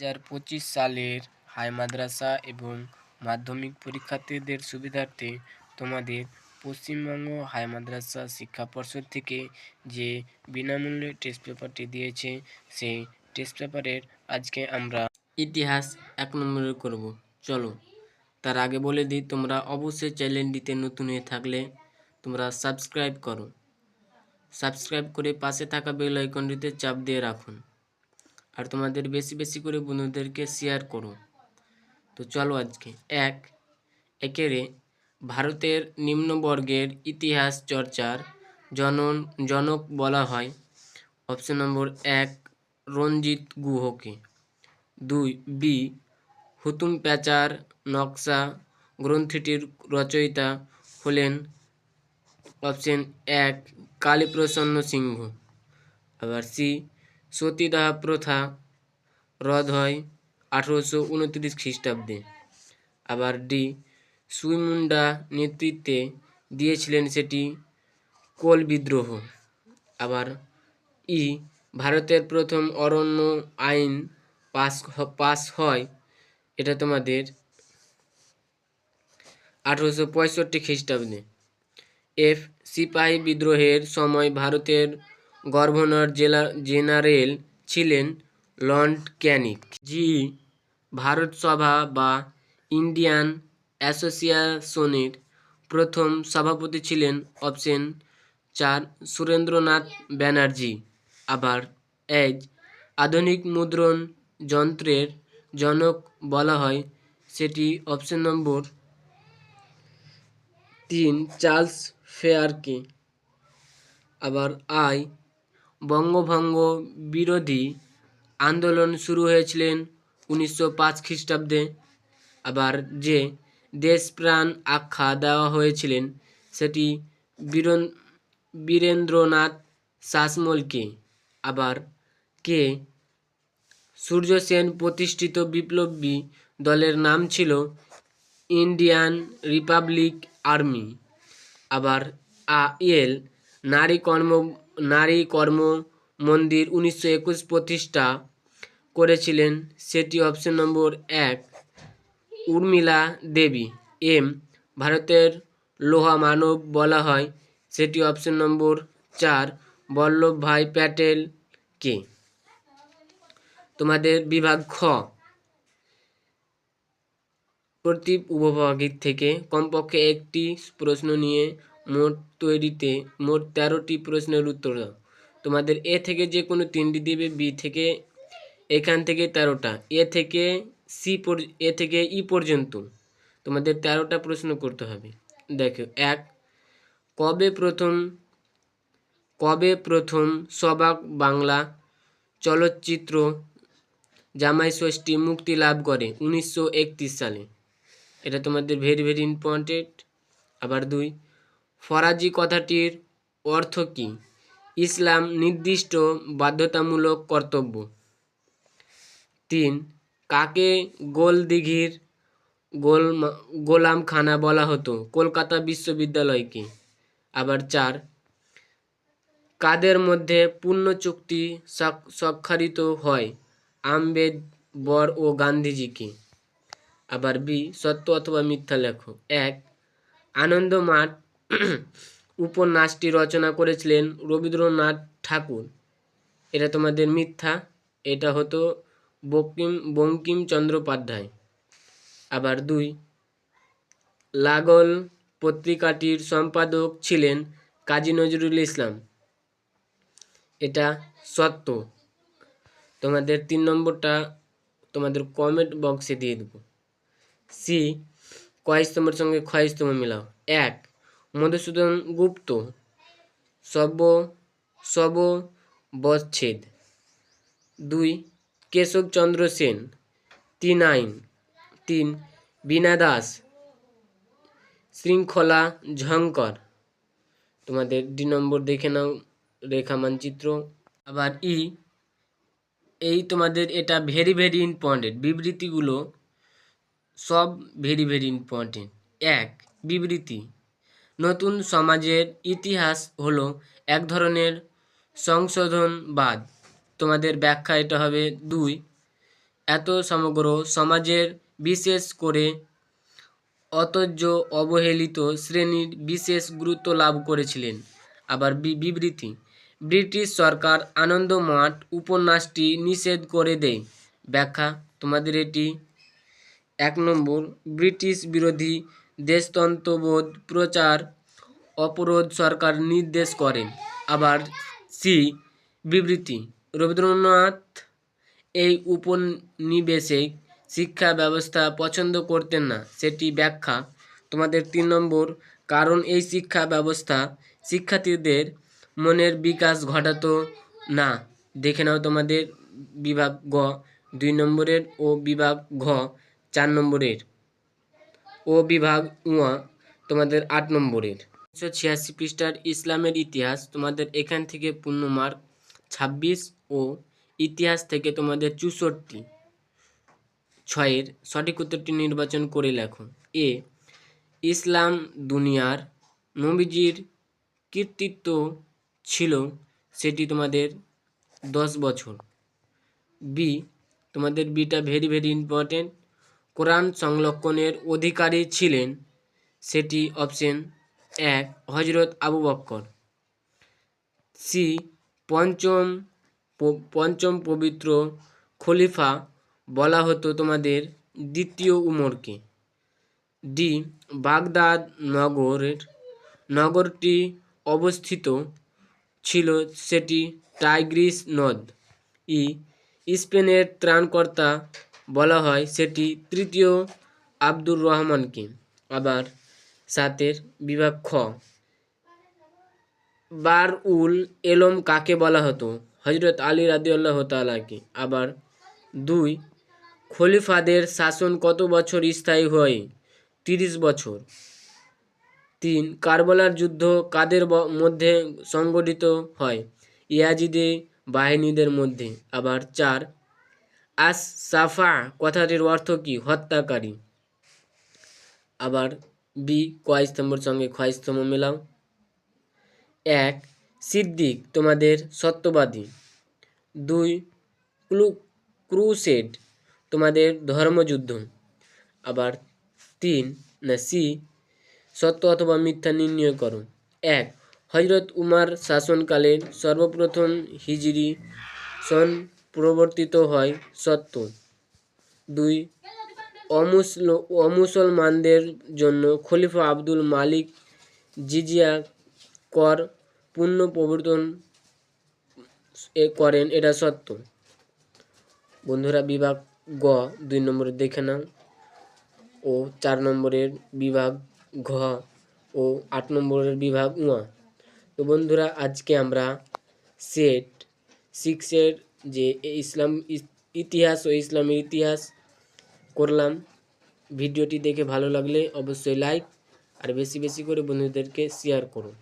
হাজার পঁচিশ সালের হাই মাদ্রাসা এবং মাধ্যমিক পরীক্ষার্থীদের সুবিধার্থে তোমাদের পশ্চিমবঙ্গ হাই মাদ্রাসা শিক্ষা পর্ষদ থেকে যে বিনামূল্যে টেস্ট পেপারটি দিয়েছে, সেই টেস্ট পেপারের আজকে আমরা ইতিহাস এক নম্বরে করব। চলো, তার আগে বলে দিই, তোমরা অবশ্যই চ্যানেলটিতে নতুন হয়ে থাকলে তোমরা সাবস্ক্রাইব করো। সাবস্ক্রাইব করে পাশে থাকা বেল আইকনটিতে চাপ দিয়ে রাখুন। আর তোমাদের বেশি বেশি করে বন্ধুদেরকে শেয়ার করো। তো চলো আজকে। এক, একেরে ভারতের নিম্নবর্গের ইতিহাস চর্চার জনন, জনক বলা হয়। অপশন নম্বর এক, রঞ্জিত গুহকে। দুই, বি, হুতুম প্যাচার নকশা গ্রন্থিটির রচয়িতা হলেন অপশন এক, কালীপ্রসন্ন সিংহ। আবার সি সতীদাহ প্রথা রদ হয় আঠেরোশো উনত্রিশ খ্রিস্টাব্দে। আবার ডি সুইমুন্ডা নেতৃত্বে দিয়েছিলেন সেটি কোল বিদ্রোহ। আবার ই ভারতের প্রথম অরণ্য আইন পাস পাস হয়, এটা তোমাদের আঠেরোশো পঁয়ষট্টি খ্রিস্টাব্দে। এফ সিপাহী বিদ্রোহের সময় ভারতের গভর্নর জেনারেল ছিলেন লর্ড ক্যানিক। জি, ভারত সভা বা ইন্ডিয়ান অ্যাসোসিয়েশনের প্রথম সভাপতি ছিলেন অপশন চার সুরেন্দ্রনাথ ব্যানার্জি। আবার এজ আধুনিক মুদ্রণ যন্ত্রের জনক বলা হয়, সেটি অপশন নম্বর তিন চার্লস ফেয়ারকে। আবার আই বঙ্গভঙ্গ বিরোধী আন্দোলন শুরু হয়েছিলেন উনিশশো পাঁচ খ্রিস্টাব্দে। আবার যে দেশপ্রাণ আখ্যা দেওয়া হয়েছিলেন সেটি বীরন বীরেন্দ্রনাথ শাসমলকে। আবার কে? সূর্য সেন প্রতিষ্ঠিত বিপ্লবী দলের নাম ছিল ইন্ডিয়ান রিপাবলিক আর্মি। আবার আ এল নারী কর্ম নারী কর্ম মন্দির উনিশশো একুশ প্রতিষ্ঠা করেছিলেন। সেটি অপশন নম্বর এক, উর্মিলা দেবী। এম, ভারতের লোহা মানব বলা হয়। সেটি অপশন নম্বর চার বল্লভভাই প্যাটেলকে তোমাদের বিভাগ খ প্রতি উপভাগের থেকে কমপক্ষে একটি প্রশ্ন নিয়ে মোট তৈরিতে মোট তেরোটি প্রশ্নের উত্তর দাও। তোমাদের এ থেকে যে কোনো তিনটি দিবে, বি থেকে এখান থেকে তেরোটা, এ থেকে সি এ থেকে ই পর্যন্ত। তোমাদের তেরোটা প্রশ্ন করতে হবে। দেখো, এক, কবে প্রথম কবে প্রথম সবাক বাংলা চলচ্চিত্র জামাই ষষ্ঠী মুক্তি লাভ করে? উনিশশো একত্রিশ সালে। এটা তোমাদের ভেরি ভেরি ইম্পর্টেন্ট আবার দুই ফরাজি কথাটির অর্থ কী? ইসলাম নির্দিষ্ট বাধ্যতামূলক কর্তব্য। তিন, কাকে গোল দিঘির গোল গোলামখানা বলা হতো? কলকাতা বিশ্ববিদ্যালয়কে আবার চার, কাদের মধ্যে পূর্ণ চুক্তি স্বাক- স্বাক্ষরিত হয়? আম্বেদকর ও গান্ধীজিকে আবার বি, সত্য অথবা মিথ্যা লেখো এক আনন্দ মাঠ উপন্যাসটি রচনা করেছিলেন রবীন্দ্রনাথ ঠাকুর। এটা তোমাদের মিথ্যা। এটা হতো বঙ্কিম চন্দ্যোপাধ্যায় আবার দুই, লাগল পত্রিকাটির সম্পাদক ছিলেন কাজী নজরুল ইসলাম। এটা সত্য। তোমাদের তিন নম্বরটা তোমাদের কমেন্ট বক্সে দিয়ে দেবো। সি কয়েস্তমের সঙ্গে ক্ষয়স্তম মিলাও। এক মধুসূদন গুপ্ত। সব সব বচ্ছেদ। দুই কেশবচন্দ্র সেন। তিন, আইন। তিন, বীণা দাস। শৃঙ্খলা ঝঙ্কর। তোমাদের ডি নম্বর দেখে নাও, রেখা মানচিত্র। আবার ই, এই তোমাদের এটা ভেরি ভেরি ইম্পর্টেন্ট বিবৃতিগুলো সব ভেরি ভেরি ইম্পর্টেন্ট এক, বিবৃতি। নতুন সমাজের ইতিহাস হলো এক ধরনের সংশোধনবাদ। তোমাদের ব্যাখ্যা এটা হবে দুই। এত সমগ্র সমাজের বিশেষ করে অতজ্য অবহেলিত শ্রেণির বিশেষ গুরুত্ব লাভ করেছিলেন। আবার বিবৃতি, ব্রিটিশ সরকার আনন্দ মাঠ উপন্যাসটি নিষেধ করে দেয়। ব্যাখ্যা, তোমাদের এটি এক নম্বর, ব্রিটিশ বিরোধী দেশতন্ত্রবোধ প্রচার অপরাধ সরকার নির্দেশ করেন আবার সি বিবৃতি, রবীন্দ্রনাথ এই উপনিবেশিক শিক্ষা ব্যবস্থা পছন্দ করতেন না, সেটি ব্যাখ্যা। তোমাদের তিন নম্বর, কারণ এই শিক্ষা ব্যবস্থা শিক্ষার্থীদের মনের বিকাশ ঘটাতো না। দেখে নাও তোমাদের বিভাগ গ, দুই নম্বরের ও বিভাগ ঘ, চার নম্বরের। ও বিভাগ উয়া তোমাদের আট নম্বরের। উনিশশো ছিয়াশি পৃষ্ঠার ইসলামের ইতিহাস তোমাদের এখান থেকে পূর্ণ মার্ক ছাব্বিশ ও ইতিহাস থেকে তোমাদের চৌষট্টি। ছয়ের সঠিক উত্তরটি নির্বাচন করে লেখো। এ, ইসলাম দুনিয়ার নবীজির কৃতিত্ব ছিল সেটি তোমাদের দশ বছর। বি, তোমাদের বিটা ভেরি ভেরি ইম্পর্টেন্ট। কোরআন সংরক্ষণের অধিকারী ছিলেন সেটি অপশন এক হজরত আবু বক্কর। সি, পঞ্চম পঞ্চম পবিত্র খলিফা বলা হতো তোমাদের দ্বিতীয় উমরকে। ডি, বাগদাদ নগরের, নগরটি অবস্থিত ছিল সেটি টাইগ্রিস নদ। ই, স্পেনের ত্রাণকর্তা বলা হয় সেটি তৃতীয় আব্দুর রহমানকে। আবার সাতের বিভাগ খ। বার উল এলম কাকে বলা হতো? হজরত আলী রাদিউল্লাহ তালাকে আবার দুই, খলিফাদের শাসন কত বছর স্থায়ী হয়? তিরিশ বছর। তিন, কারবালার যুদ্ধ কাদের মধ্যে সংগঠিত হয়? ইয়াজিদে বাহিনীদের মধ্যে। আবার চার আস সাফা কথাটির অর্থ কি? হত্যাকারী। আবার বি কয় স্তম্ভর সঙ্গে ক্ষয় স্তম্ভ মেলাও। এক, সিদ্দিক তোমাদের সত্যবাদী। দুই ক্লু ক্রুসেড তোমাদের ধর্মযুদ্ধ। আবার তিন, না সি সত্য অথবা মিথ্যা নির্ণয় করো। এক হজরত উমার শাসনকালে সর্বপ্রথম হিজরি সন প্রবর্তিত হয় সত্য। দুই, অমুসল, অমুসলমানদের জন্য খলিফা আব্দুল মালিক জিজিয়া কর পুণ্য প্রবর্তন এ করেন, এটা সত্য। বন্ধুরা, বিভাগ গ, দুই নম্বরে দেখে নাও। ও চার নম্বরের বিভাগ ঘ ও আট নম্বরের বিভাগ উয়া তো বন্ধুরা, আজকে আমরা সেট সিক্সের যে ইসলাম ইস- ইতিহাস ও ইসলামের ইতিহাস করলাম। ভিডিওটি দেখে ভালো লাগলে অবশ্যই লাইক আর বেশি বেশি করে বন্ধুদেরকে শেয়ার করুন।